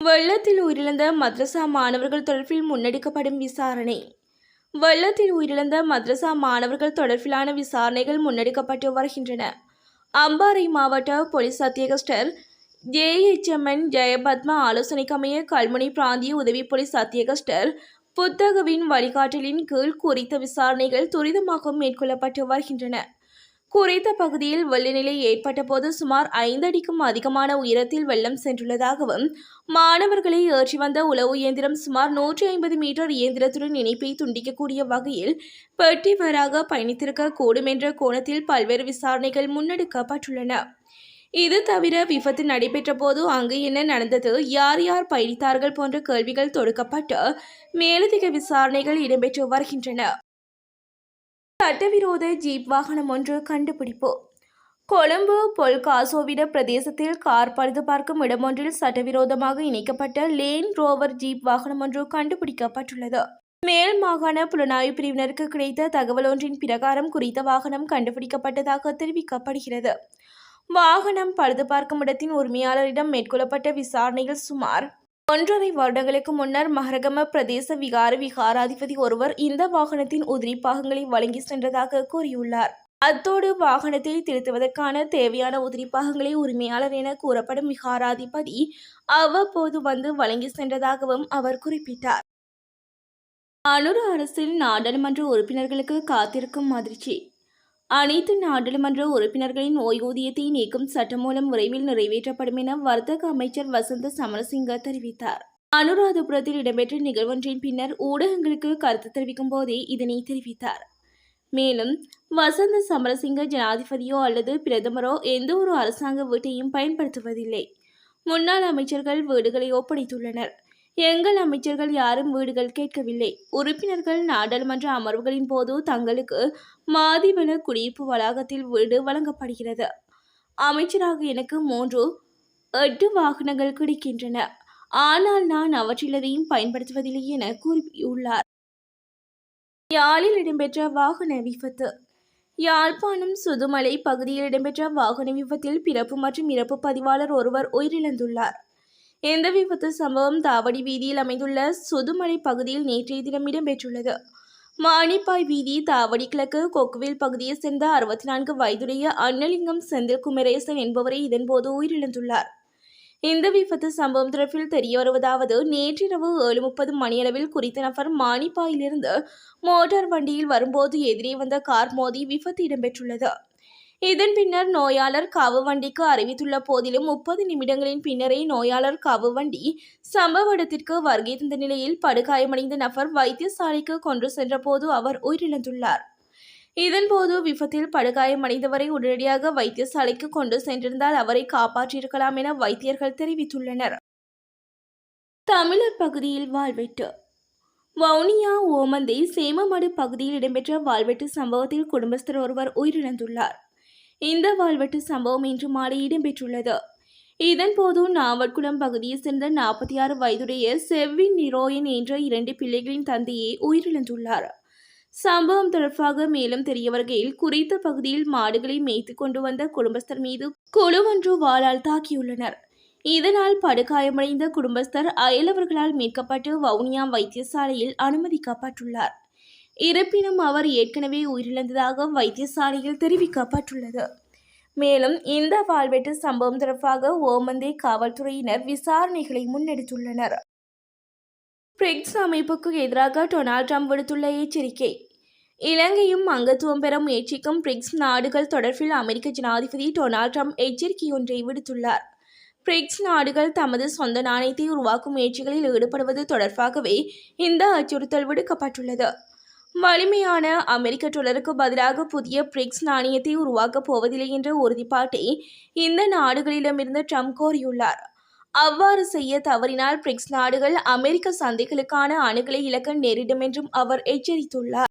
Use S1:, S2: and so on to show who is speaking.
S1: வெள்ளத்தில் உயிரிழந்த மதரசா மாணவர்கள் தொடர்பில் முன்னெடுக்கப்படும் விசாரணை. வெள்ளத்தில் உயிரிழந்த மதரசா மாணவர்கள் தொடர்பிலான விசாரணைகள் முன்னெடுக்கப்பட்டு வருகின்றன. அம்பாறை மாவட்ட போலீஸ் அத்தியகஸ்டர் ஜேஎச்எம்என் ஜெயபத்மா ஆலோசனைக்கமைய கல்முனை பிராந்திய உதவி போலீஸ் அத்தியகஸ்டர் புத்தகவின் வழிகாட்டலின் கீழ் குறித்த விசாரணைகள் துரிதமாக மேற்கொள்ளப்பட்டு வருகின்றன. குறித்த பகுதியில் வெள்ளநிலை ஏற்பட்ட போது சுமார் ஐந்தடிக்கும் அதிகமான உயரத்தில் வெள்ளம் சென்றுள்ளதாகவும் மாணவர்களை ஏற்றி வந்த உளவு இயந்திரம் சுமார் நூற்றி ஐம்பது மீட்டர் இயந்திரத்துடன் இணைப்பை துண்டிக்கக்கூடிய வகையில் பெட்டி வேறாக பயணித்திருக்க கூடும் என்ற கோணத்தில் பல்வேறு விசாரணைகள் முன்னெடுக்கப்பட்டுள்ளன. இது தவிர விபத்து நடைபெற்ற போது அங்கு என்ன நடந்தது யார் யார் பயணித்தார்கள் போன்ற கேள்விகள் தொடுக்கப்பட்டு மேலதிக விசாரணைகள் இடம்பெற்று வருகின்றன. சட்டவிரோத ஜீப் வாகனம் ஒன்று கண்டுபிடிப்பு. கொழும்பு பொல்காசோவிட பிரதேசத்தில் கார் பழுது பார்க்கும் இடமொன்றில் சட்டவிரோதமாக இணைக்கப்பட்ட லேன் ரோவர் ஜீப் வாகனம் ஒன்று கண்டுபிடிக்கப்பட்டுள்ளது. மேல் மாகாண புலனாய்வு பிரிவினருக்கு கிடைத்த தகவல் ஒன்றின் பிரகாரம் குறித்த வாகனம் கண்டுபிடிக்கப்பட்டதாக தெரிவிக்கப்படுகிறது. வாகனம் பழுது பார்க்கும் இடத்தின் உரிமையாளரிடம் மேற்கொள்ளப்பட்ட விசாரணையில் சுமார் ஒன்றரை வருடங்களுக்கு முன்னர் மகரகம பிரதேச விகார விகாராதிபதி ஒருவர் இந்த வாகனத்தின் உதிரி பாகங்களை வழங்கி சென்றதாக கூறியுள்ளார். அத்தோடு வாகனத்தை திருத்துவதற்கான தேவையான உதிரி பாகங்களை உரிமையாளர் என கூறப்படும் விகாராதிபதி அவ்வப்போது வந்து வழங்கி சென்றதாகவும் அவர் குறிப்பிட்டார். அனுர அரசில் நாடாளுமன்ற உறுப்பினர்களுக்கு காத்திருக்கும் அதிர்ச்சி. அனைத்து நாடாளுமன்ற உறுப்பினர்களின் ஓய்வூதியத்தை நீக்கும் சட்டம் மூலம் விரைவில் நிறைவேற்றப்படும் என வர்த்தக அமைச்சர் வசந்த சமரசிங்க தெரிவித்தார். அனுராதபுரத்தில் இடம்பெற்ற நிகழ்வொன்றின் பின்னர் ஊடகங்களுக்கு கருத்து தெரிவிக்கும் போதே இதனை தெரிவித்தார். மேலும் வசந்த சமரசிங்க ஜனாதிபதியோ அல்லது பிரதமரோ எந்த ஒரு அரசாங்க வீட்டையும் பயன்படுத்துவதில்லை. முன்னாள் அமைச்சர்கள் வீடுகளை ஒப்படைத்துள்ளனர். எங்கள் அமைச்சர்கள் யாரும் வீடுகள் கேட்கவில்லை. உறுப்பினர்கள் நாடாளுமன்ற அமர்வுகளின் போது தங்களுக்கு மாதிவன குடியிருப்பு வளாகத்தில் வீடு வழங்கப்படுகிறது. அமைச்சராக எனக்கு மூன்று எட்டு வாகனங்கள் கிடைக்கின்றன. ஆனால் நான் அவற்றிலதையும் பயன்படுத்துவதில்லை என கூறியுள்ளார். யாழில் இடம்பெற்ற வாகன விபத்து. யாழ்ப்பாணம் சுதுமலை பகுதியில் இடம்பெற்ற வாகன விபத்தில் பிறப்பு மற்றும் இறப்பு பதிவாளர் ஒருவர் உயிரிழந்துள்ளார். இந்த விபத்து சம்பவம் தாவடி வீதியில் அமைந்துள்ள சொதுமலை பகுதியில் நேற்றைய தினம் இடம்பெற்றுள்ளது? மாணிப்பாய் வீதி தாவடி கிழக்கு கொக்குவில் பகுதியைச் சேர்ந்த அறுபத்தி நான்கு வயதுடைய அன்னலிங்கம் செந்தில் குமரேசன் என்பவரை இதன்போது உயிரிழந்துள்ளார். இந்த விபத்து சம்பவம் தொடர்பில் தெரிய வருவதாவது நேற்றிரவு ஏழு முப்பது மணியளவில் குறித்த நபர் மாணிப்பாயிலிருந்து மோட்டார் வண்டியில் வரும்போது எதிரே வந்த கார் மோதி விபத்து இடம்பெற்றுள்ளது. இதன் பின்னர் நோயாளர் காவு வண்டிக்கு அறிவித்துள்ள போதிலும் முப்பது நிமிடங்களின் பின்னரே நோயாளர் காவு வண்டி சம்பவ இடத்திற்கு வருகை தந்த நிலையில் படுகாயமடைந்த நபர் வைத்தியசாலைக்கு கொண்டு சென்றபோது அவர் உயிரிழந்துள்ளார். இதன்போது விபத்தில் படுகாயமடைந்தவரை உடனடியாக வைத்தியசாலைக்கு கொண்டு சென்றிருந்தால் அவரை காப்பாற்றியிருக்கலாம் என வைத்தியர்கள் தெரிவித்துள்ளனர். தமிழர் பகுதியில் வாழ்வெட்டு. வவுனியா ஓமந்தை சேமமடு பகுதியில் இடம்பெற்ற வாழ்வெட்டு சம்பவத்தில் குடும்பஸ்தர் ஒருவர் உயிரிழந்துள்ளார். இந்த வாழ்வெட்டு சம்பவம் இன்று மாலை இடம்பெற்றுள்ளது. இதன்போது நாவட்குளம் பகுதியைச் சேர்ந்த நாற்பத்தி ஆறு வயதுடைய செவ்வின் நிரோயன் என்ற இரண்டு பிள்ளைகளின் தந்தையை உயிரிழந்துள்ளார். சம்பவம் தொடர்பாக மேலும் தெரிய வருகையில் குறித்த பகுதியில் மாடுகளை மேய்த்து கொண்டு வந்த குடும்பஸ்தர் மீது குழு ஒன்று வாளால் தாக்கியுள்ளனர். இதனால் படுகாயமடைந்த குடும்பஸ்தர் அயலவர்களால் மீட்கப்பட்டு வவுனியா வைத்தியசாலையில் அனுமதிக்கப்பட்டுள்ளார். இருப்பினும் அவர் ஏற்கனவே உயிரிழந்ததாக வைத்தியசாலையில் தெரிவிக்கப்பட்டுள்ளது. மேலும் இந்த வாழ்வெட்டு சம்பவம் தொடர்பாக ஓமந்தே காவல்துறையினர் விசாரணைகளை முன்னெடுத்துள்ளனர். பிரிக்ஸ் அமைப்புக்கு எதிராக டொனால்ட் ட்ரம்ப் விடுத்துள்ள எச்சரிக்கை இலங்கையும் அங்கத்துவம் பெற முயற்சிக்கும் பிரிக்ஸ் நாடுகள் தொடர்பில் அமெரிக்க ஜனாதிபதி டொனால்ட் ட்ரம்ப் எச்சரிக்கை ஒன்றை விடுத்துள்ளார். பிரிக்ஸ் நாடுகள் தமது சொந்த நாணயத்தை உருவாக்கும் முயற்சிகளில் ஈடுபடுவது தொடர்பாகவே இந்த அச்சுறுத்தல் விடுக்கப்பட்டுள்ளது. வலிமையான அமெரிக்க டொலருக்கு பதிலாக புதிய பிரிக்ஸ் நாணயத்தை உருவாக்கப் போவதில்லை என்ற உறுதிப்பாட்டை இந்த நாடுகளிடமிருந்து ட்ரம்ப் கோரியுள்ளார். அவ்வாறு செய்ய தவறினால் பிரிக்ஸ் நாடுகள் அமெரிக்க சந்தைகளுக்கான அணுகலை இழக்க நேரிடும் என்றும் அவர் எச்சரித்துள்ளார்.